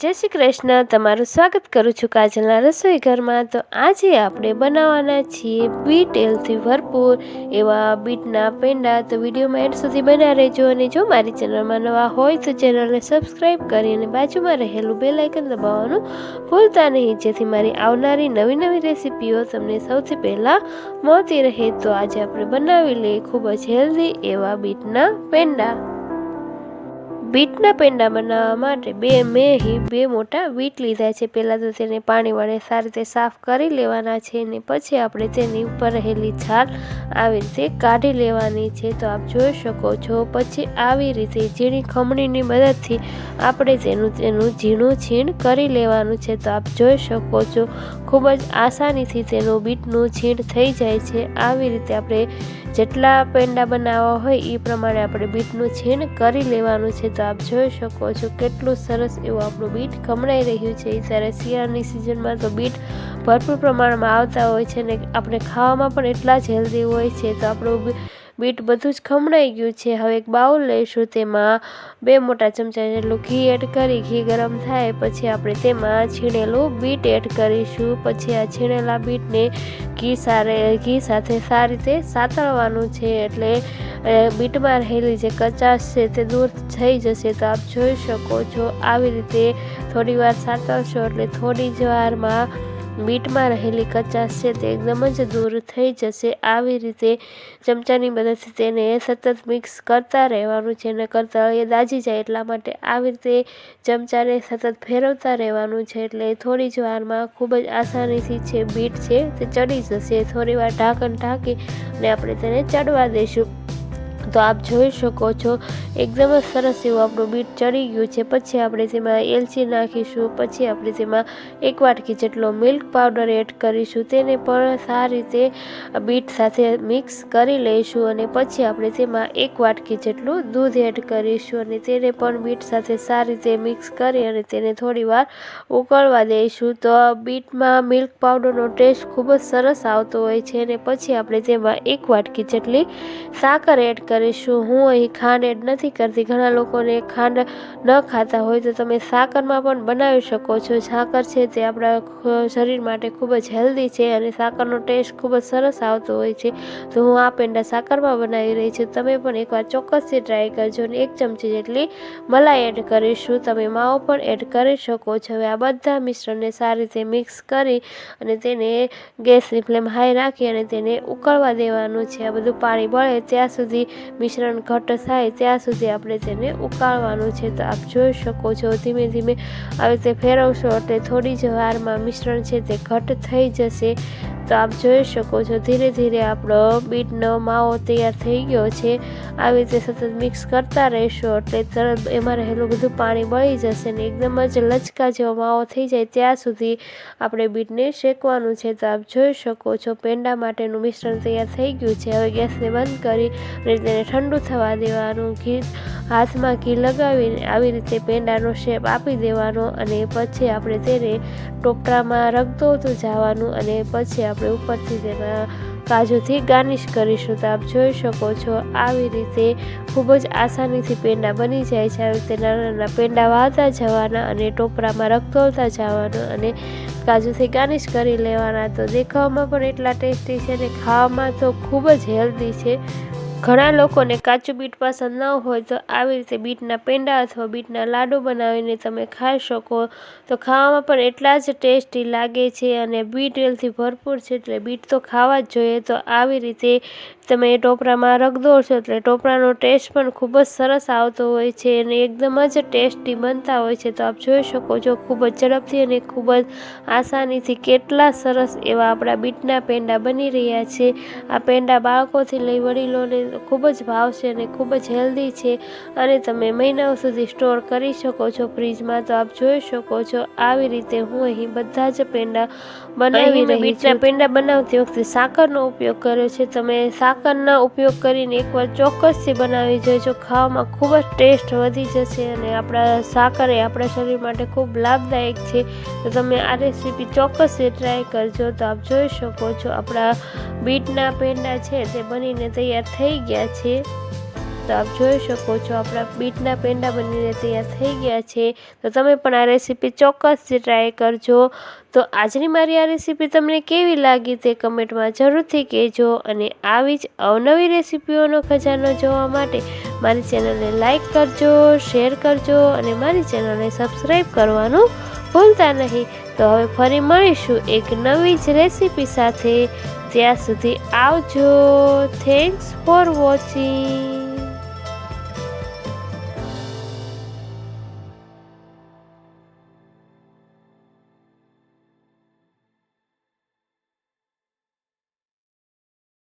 જય શ્રી કૃષ્ણ. તમારું સ્વાગત કરું છું કાજલના રસોઈ ઘરમાં. તો આજે આપણે બનાવવાના છીએ બીટ એલથી ભરપૂર એવા બીટના પેંડા. તો વિડીયોમાં એન્ડ સુધી બના રહેજો અને જો મારી ચેનલમાં નવા હોય તો ચેનલને સબસ્ક્રાઈબ કરી અને બાજુમાં રહેલું બે લાઇકન દબાવવાનું ભૂલતા નહીં. જેથી મારી આવનારી નવી નવી રેસીપીઓ તમને સૌથી પહેલાં મળતી રહે. તો આજે આપણે બનાવી લઈએ ખૂબ જ હેલ્ધી એવા બીટના પેંડા. બીટના પેંડા બનાવવા માટે બે મેં બે મોટા બીટ લીધા છે. પહેલાં તો તેને પાણી વડે સારી રીતે સાફ કરી લેવાના છે અને પછી આપણે તેની ઉપર રહેલી છાલ આવી રીતે કાઢી લેવાની છે. તો આપ જોઈ શકો છો, પછી આવી રીતે ઝીણી ખમણીની મદદથી આપણે તેનું તેનું ઝીણું છીણ કરી લેવાનું છે. તો આપ જોઈ શકો છો, ખૂબ જ આસાનીથી તેનું બીટનું છીણ થઈ જાય છે. આવી રીતે આપણે જેટલા પેંડા બનાવવા હોય એ પ્રમાણે આપણે બીટનું છીણ કરી લેવાનું છે. તો આપ જોઈ શકો છો કેટલું સરસ એવું આપણું બીટ ખમણાઈ રહ્યું છે. જ્યારે શિયાળાની સિઝનમાં તો બીટ ભરપૂર પ્રમાણમાં આવતા હોય છે ને આપણે ખાવામાં પણ એટલા જ હેલ્ધી હોય છે. તો આપણું બીટ બધું જ ખમણાઈ ગયું છે. હવે એક બાઉલ લઈશું, તેમાં બે મોટા ચમચા જેટલું ઘી એડ કરી, ઘી ગરમ થાય પછી આપણે તેમાં છીણેલું બીટ એડ કરીશું. પછી આ છીણેલા બીટને ઘી સારે, ઘી સાથે સારી રીતે સાતળવાનું છે એટલે બીટમાં રહેલી જે કચાશ છે તે દૂર થઈ જશે. તો આપ જોઈ શકો છો, આવી રીતે થોડી વાર સાતળશો એટલે થોડી જ વારમાં બીટમાં રહેલી કચાશ છે તે એકદમ જ દૂર થઈ જશે. આવી રીતે ચમચાની મદદથી તેને સતત મિક્સ કરતા રહેવાનું છે અને કરતાં એ દાજી જાય એટલા માટે આવી રીતે ચમચાને સતત ફેરવતા રહેવાનું છે એટલે થોડી જ વારમાં ખૂબ જ આસાનીથી છે બીટ છે તે ચડી જશે. થોડી વાર ઢાંકણ ઢાંકી અને આપણે તેને ચડવા દઈશું તો આપ જોઈ શકો છો એકદમ જ સરસ એવું આપણું બીટ ચડી ગયું છે. પછી આપણે તેમાં એલચી નાખીશું, પછી આપણે તેમાં એક વાટકી જેટલો મિલ્ક પાવડર એડ કરીશું, તેને પણ સારી રીતે બીટ સાથે મિક્સ કરી લઈશું અને પછી આપણે તેમાં એક વાટકી જેટલું દૂધ એડ કરીશું અને તેને પણ બીટ સાથે સારી રીતે મિક્સ કરી અને તેને થોડી વાર ઉકળવા દઈશું. તો બીટમાં મિલ્ક પાવડરનો ટેસ્ટ ખૂબ જ સરસ આવતો હોય છે અને પછી આપણે તેમાં એક વાટકી જેટલી સાકર એડ કરીશું. હું અહીં ખાંડ એડ નથી કરતી. ઘણા લોકોને ખાંડ ન ખાતા હોય તો તમે સાકરમાં પણ બનાવી શકો છો. સાકર છે તે આપણા શરીર માટે ખૂબ જ હેલ્ધી છે અને સાકરનો ટેસ્ટ ખૂબ જ સરસ આવતો હોય છે. તો હું આ પેંડા સાકરમાં બનાવી રહી છું. તમે પણ એકવાર ચોક્કસથી ટ્રાય કરજો અને એક ચમચી જેટલી મલાઈ એડ કરીશું. તમે માવો પણ એડ કરી શકો છો. હવે આ બધા મિશ્રણને સારી રીતે મિક્સ કરી અને તેને ગેસની ફ્લેમ હાઈ રાખી અને તેને ઉકળવા દેવાનું છે. આ બધું પાણી બળે ત્યાં સુધી મિશ્રણ ઘટ્ટ થાય, ત્યાં સુધી આપણે તેને ઉકાળવાનું છે. તો આપ જોઈ શકો છો, ધીમે ધીમે આવી રીતે ફેરવશો એટલે થોડી જ વારમાં મિશ્રણ છે તે ઘટ્ટ થઈ જશે. તો આપ જોઈ શકો છો, ધીરે ધીરે આપણો બીટનો માવો તૈયાર થઈ ગયો છે. આવી રીતે સતત મિક્સ કરતા રહેશો એટલે તરત એમાં રહેલું બધું પાણી બળી જશે ને એકદમ જ લચકા જેવો માવો થઈ જાય ત્યાં સુધી આપણે બીટને શેકવાનું છે. તો આપ જોઈ શકો છો, પેંડા માટેનું મિશ્રણ તૈયાર થઈ ગયું છે. હવે ગેસને બંધ કરી અને તેને ઠંડુ થવા દેવાનું, ઘી હાથમાં ઘી લગાવીને આવી રીતે પેંડાનો શેપ આપી દેવાનો અને પછી આપણે તેને ટોપરામાં રગદોતું જવાનું અને પછી આપણે ઉપરથી તેમાં કાજુથી ગાર્નિશ કરીશું તો આપ જોઈ શકો છો આવી રીતે ખૂબ જ આસાનીથી પેંડા બની જાય છે. આવી રીતે નાના નાના પેંડા વાળતા જવાના અને ટોપરામાં રગદોળતા જવાનું અને કાજુથી ગાર્નિશ કરી લેવાના. તો દેખાવામાં પણ એટલા ટેસ્ટી છે અને ખાવામાં તો ખૂબ જ હેલ્ધી છે. ઘણા લોકોને કાચું બીટ પસંદ ન હોય તો આવી રીતે બીટના પેંડા અથવા બીટના લાડુ બનાવીને તમે ખાઈ શકો. તો ખાવામાં પણ એટલા જ ટેસ્ટી લાગે છે અને બીટ તેલથી ભરપૂર છે એટલે બીટ તો ખાવા જ જોઈએ. તો આવી રીતે તમે ટોપરામાં રગદોળશો એટલે ટોપરાનો ટેસ્ટ પણ ખૂબ જ સરસ આવતો હોય છે અને એકદમ જ ટેસ્ટી બનતા હોય છે. તો આપ જોઈ શકો છો ખૂબ જ ઝડપથી અને ખૂબ જ આસાનીથી કેટલા સરસ એવા આપણા બીટના પેંડા બની રહ્યા છે. આ પેંડા બાળકોથી લઈ વડીલોને ખૂબ જ ભાવશે અને ખૂબ જ હેલ્ધી છે. અને તમે મહિનાઓ સુધી સ્ટોર કરી શકો છો ફ્રીજમાં તો આપ જોઈ શકો છો આવી રીતે હું અહીં બધા જ પેંડા બનાવી રહી છું. પેંડા બનાવતી વખતે સાકરનો ઉપયોગ કર્યો છે. તમે સાકર સાકરના ઉપયોગ કરીને એકવાર ચોક્કસથી બનાવી જોઈજો ખાવામાં ખૂબ જ ટેસ્ટ વધી જશે અને આપણા સાકર એ આપણા શરીર માટે ખૂબ લાભદાયક છે. તો તમે આ રેસીપી ચોક્કસથી ટ્રાય કરજો તો આપ જોઈ શકો છો. આપણા બીટના પેંડા છે તે બનીને તૈયાર થઈ ગયા છે. તો આપ જોઈ શકો છો, આપણા બીટના પેંડા બનીને તૈયાર થઈ ગયા છે. તો તમે પણ આ રેસીપી ચોક્કસથી ટ્રાય કરજો. તો આજની મારી આ રેસીપી તમને કેવી લાગી તે કમેન્ટમાં જરૂરથી કહેજો અને આવી જ અવનવી રેસીપીઓનો ખજાનો જોવા માટે મારી ચેનલને લાઈક કરજો શેર કરજો અને મારી ચેનલને સબસ્ક્રાઈબ કરવાનું ભૂલતા નહીં. તો હવે ફરી મળીશું એક નવી જ રેસીપી સાથે. ત્યાં સુધી આવજો. Thanks for watching